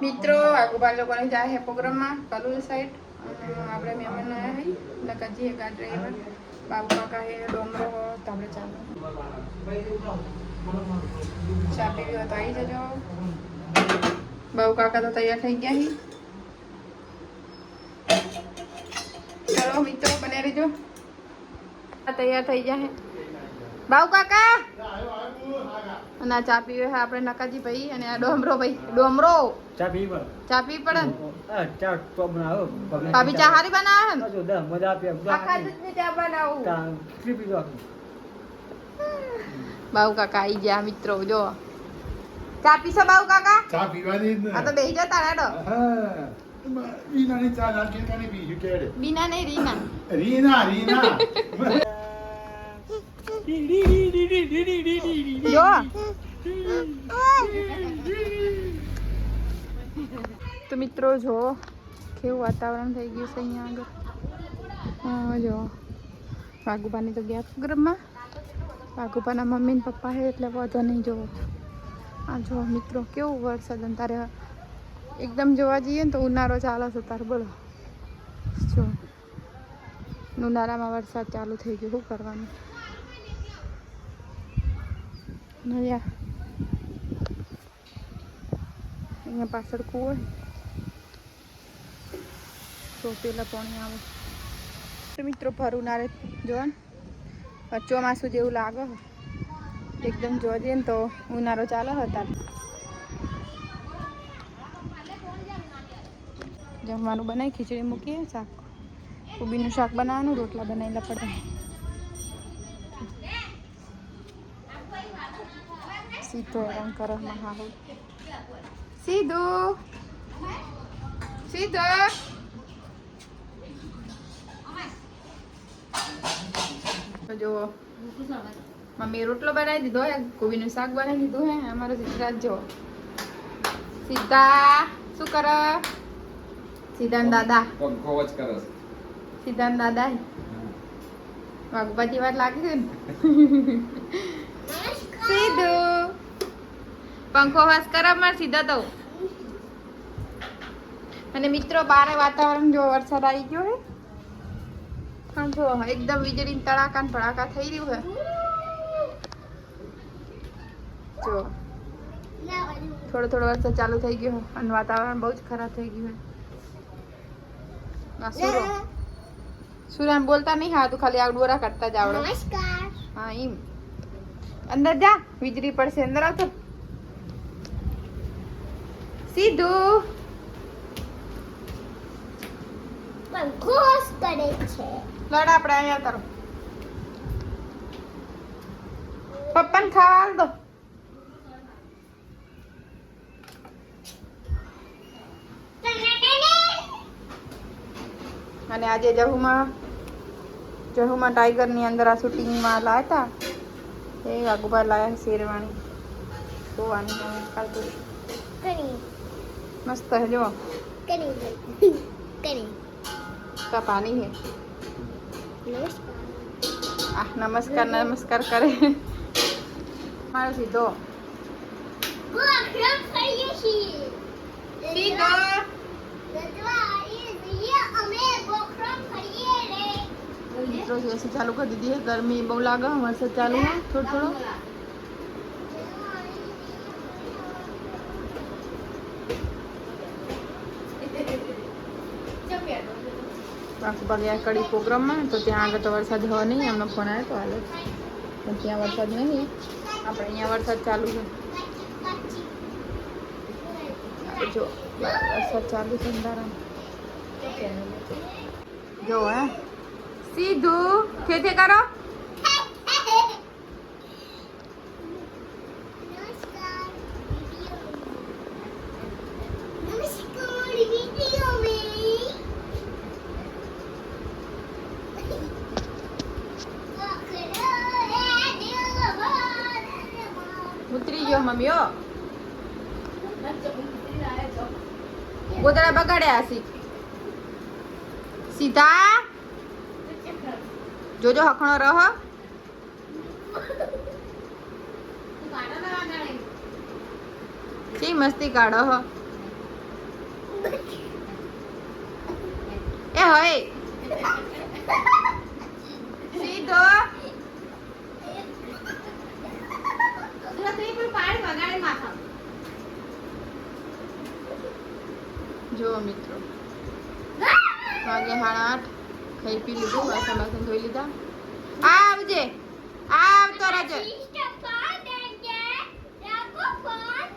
મિત્રો આગોપાલ લોકોને જાય હે પ્રોગ્રામમાં કલુ સાઈડ આપણે મહેમાન આવ્યા હઈ લકાજી એક આ ડ્રાઈવર બાબુ કાકા હે ડોમરો હો, તો આપણે ચાલો. ચા પીવી તો આવી જજો. બાબુ કાકા તો તૈયાર થઈ ગયા હી. ચલો મિત્રો બને રહેજો. તૈયાર થઈ ગયા હે. બાબુ કાકા! અને આ ચા પીવે હા આપણે નકાજી ભાઈ અને આ ડોમરો ભાઈ. ડોમરો! ચા પીવા ચા પી પડે ચા તો બનાવો. ભાભી ચા હારી બનાવે ને જો દે મજા આપે આખા દૂધની ચા બનાવું. તા કેટલી પીવા બાઉ કાકા આવી ગયા મિત્રો જો. ચા પીશો બાઉ કાકા? ચા પીવાની જ આ તો બેહી જતા રેડો હા રીનાની ચા નાખી કાની બીજું કેડે. બીના નહીં રીના. રીના રીના. જો તો મિત્રો જો, કેવું વાતાવરણ થઈ ગયું છે અહીંયા આગળ? હા, જો. વાઘુબાની તો ગયા પ્રોગ્રામમાં વાઘુબાના મમ્મી ને પપ્પા છે, એટલે વાંધો નહીં જોવો. આ જો મિત્રો, કેવું વરસાદ અને તારે એકદમ જોવા જઈએ ને તો ઉનાળો ચાલે છે તારે, બોલો. જો. ઉનાળામાં વરસાદ ચાલુ થઈ ગયો, શું કરવાનું? નયા અહીંયા પાછળ કુવો તો પેલા પાણી આવે મિત્રો ભરુનારે જોવા ને ચોમાસું જેવું લાગે એકદમ જોવા જઈએ ને તો ઉનાળો ચાલે હતા જમવાનું બનાવી ખીચડી મૂકીએ શાક કોબીનું શાક બનાવવાનું રોટલા બનાવી પડે સીધો રંગ કરો મહાહુ સીધું સીધો તો જો મમ્મી રોટલો બનાવી દીધો હે કોબીનું શાક બનાવી દીધું હે અમારો સિદ્ધાર્થ જો સીધા શું કરે સિદ્ધાંત દાદા પંખો જ કરે છે સિદ્ધાંત દાદા વાઘબાજી વાર લાગી છે ને સીધું પંખો વાસ કર માર સીધા તો અને મિત્રો બારે વાતાવરણ જો વરસાદ આવી ગયો હે. પણ જો એકદમ વીજળી તડાકા ને ભડાકા થઈ રહ્યું હે. જો થોડો થોડો વરસાદ ચાલુ થઈ ગયો અને વાતાવરણ બહુ જ ખરાબ થઈ ગયું હે. સુરો. સુરો બોલતા નહીં હા તું ખાલી આ ડોરા કાઢતા જ આવડે. હા એમ અંદર જા વીજળી પડશે અંદર આવતો. સીધું. ખોશ કરે છે. લડ આપણે અહીંયા કરો. પપ્પાને ખાવા દો. અને આજે જહુમાં જહુમાં ટાઈગરની અંદર આ શૂટિંગમાં લાયા હતા એ વાઘુભા લાયા શેરવાણી જોવાની કાલ મસ્ત હે જો કરી કરી કા પાણી હે નમસ્કાર આ નમસ્કાર નમસ્કાર કરે મારો સીધો ગોખરમ ખાઈએ છીએ સીધો રજવા આવીએ છીએ અમે ગોખરમ ખાઈએ રે મિત્રો એસી ચાલુ કરી દીધી है गर्मी બહુ લાગે વરસાદ ચાલુ है થોડો થોડો બાકી બગ્યા કડી પ્રોગ્રામમાં, તો ત્યાં આગળ તો વરસાદ હોય નહીં, એમનો ફોન આવ્યો તો હાલે. પણ ત્યાં વરસાદ નહીં. આપણે અહીંયા વરસાદ ચાલુ છે. જો, વરસાદ ચાલુ છે અંધારા જો, હે. સીધું. ખેતે કરો. મમ્મીઓ? હો ગોદડા બગાડ્યા હશે સીધા? જોજો હખણો રહો. શી મસ્તી કાઢો હ. એ હોય. જો મિત્રો વાગે સાડા આઠ ખાઈ પી લીધું વાસણ બાસણ ધોઈ લીધા આવજે આવતો રહેજે Sister Father, Rago Fon.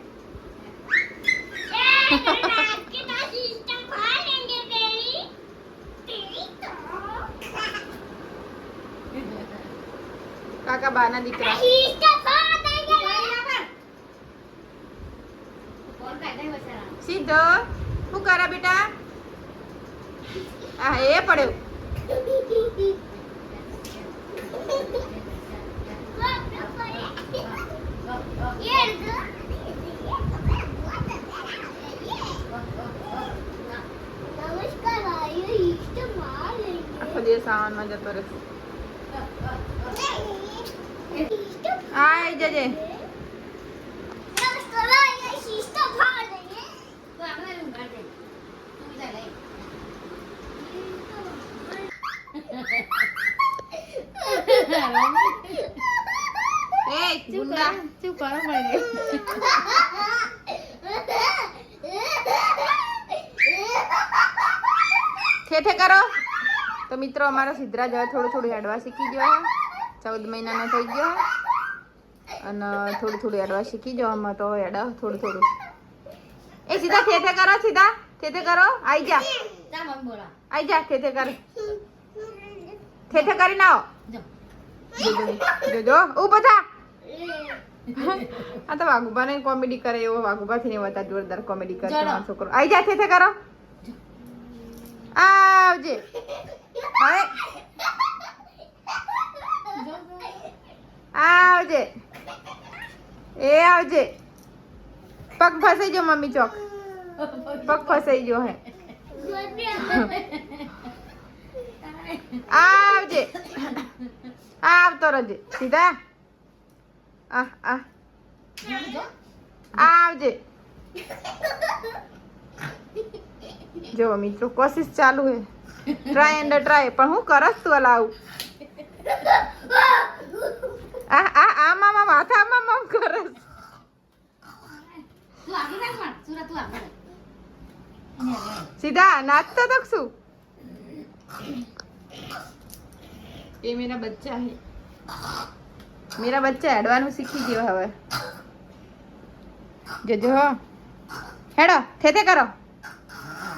Eh, terus kita Sister Father, baby. Tito. કાકા બાના દીકરા Sister Father, સીધો શું કરે બેટા? હા એ પડ્યો આખો દિવસ આવવામાં જતો રહેશે ઈષ્ટ આઈ જજે નમસ્કાર આયુ ઈષ્ટ મારે એ ગુંડા ચૂપ કરો પડે ઠેઠે કરો. તો મિત્રો અમારો સિદ્ધરાજ હવે થોડું થોડું હેડવા શીખી ગયો ચૌદ મહિનાનો થઈ ગયો અને થોડું થોડું હેડવા શીખી ગયો. આમાં તો હેડા થોડું થોડું. એ સીધા ખેતે કરો સીધા. ઠેઠે કરો? આઈ જા. આઈ જા ઠેઠે કર. ઠેઠે કરીને આવો જો. જોજો જોજો થા. આ તો વાઘુબાને કોમેડી કરે એવો વાઘુબાથી નહીં બધા જોરદાર કોમેડી કરે. તમારો છોકરો. આઈ જા ઠેઠે કરો. આવજે. હવે. આવજે. એ આવજે. પગ ફસાઈ જો મમ્મી ચોક. પગ ફસાઈ ગયો હે આવજે આવતો રહેજે સીધા આ આ આવજે જો મિત્રો કોશિશ ચાલુ હે ટ્રાય એન્ડ ટ્રાય પણ હું કરસ તું અલા આવું આ આ આમ આમ આમ હાથ આમ આમ આમ કરસ તું આગળ રાખ પણ સુરત તું આગળ રાખ. એને આગળ. સીધા નાચતો તો શું એ મેરા બચ્ચા હે મેરા બચ્ચા હેડવાનું શીખી ગયો હવે જજો હો હેડો થેથે કરો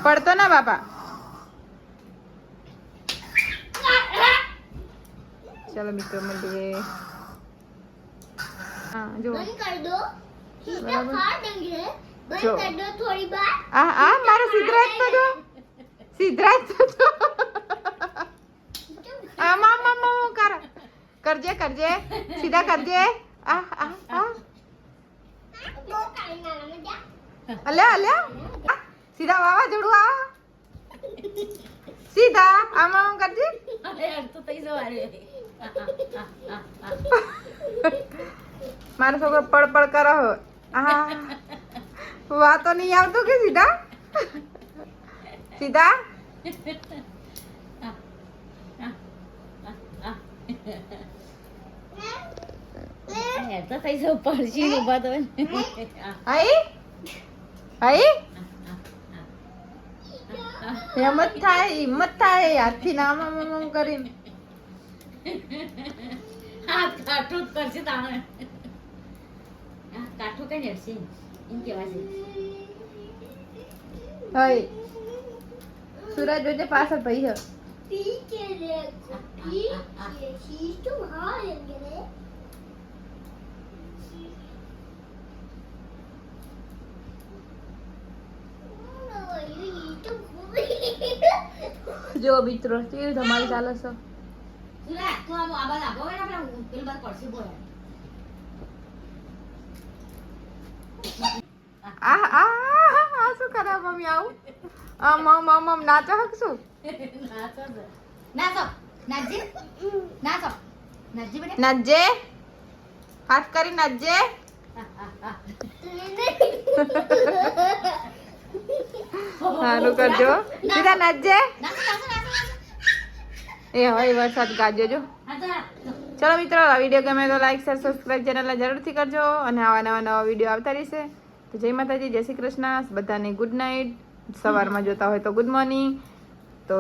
પડતો ના બાપા ચલો મિત્રો મળીએ હા જો બંધ કર દો સિસ્ટર બરાબર. જો. આ આ મારો સિદ્ધરાજ તો જો સિદ્ધરાજ તો જો આમ આમ આમ આમ કર. કરજે કરજે. સીધા કરજે. આ આ આ. ના અલ્યા. અલ્યા આ, સીધા આ. સીધા આમ આમ કરજે. મારો છોકરો પડ પડ કરો. હો આ વાતો નહીં આવતું કે સીધા? સીધા? તો થઈ જવું પડશે ને તો. આઈ આઈ હિંમત થાય હિંમત થાય હાથથી નામ આમ કરીને. હાથ કાઠું કરશે તાણે. કાઠું કઈ નેડશે એમ કહેવાય છે હઈ. સુરજ જોજે પાછળ ભાઈ દેંગે જો મિત્રો તે તમારી ચાલે છે? સુરા, તો આ આગળ વળ, આપણે પેલી બાજુ પડશે બોલ. આ આ આ શું કરે મમ્મી આવું? આમ આમ આમ આમ નાચો હક શું? નાચો. નાચો. નાચજે. બેટા. નાચજે. હાથ કરી નાચજે. સારું કરજો. સીધા નાચજે. નાચો નાચો નાચો એ હવે વરસાદ ગાજો જો. ચલો મિત્રો આ વીડિયો ગમે તો લાઈક શેર સબસ્ક્રાઈબ ચેનલને જરૂરથી કરજો. અને આવા નવા નવા વીડિયો આવતા રહેશે. તો જય માતાજી, જય શ્રી કૃષ્ણ. બધાને ગુડ નાઇટ સવારમાં જોતા હોય તો ગુડ મોર્નિંગ તો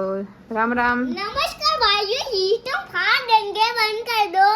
રામ રામ. નમસ્કાર ભાઈઓ હીટર ફાટ ડંગે બંધ કરી દો.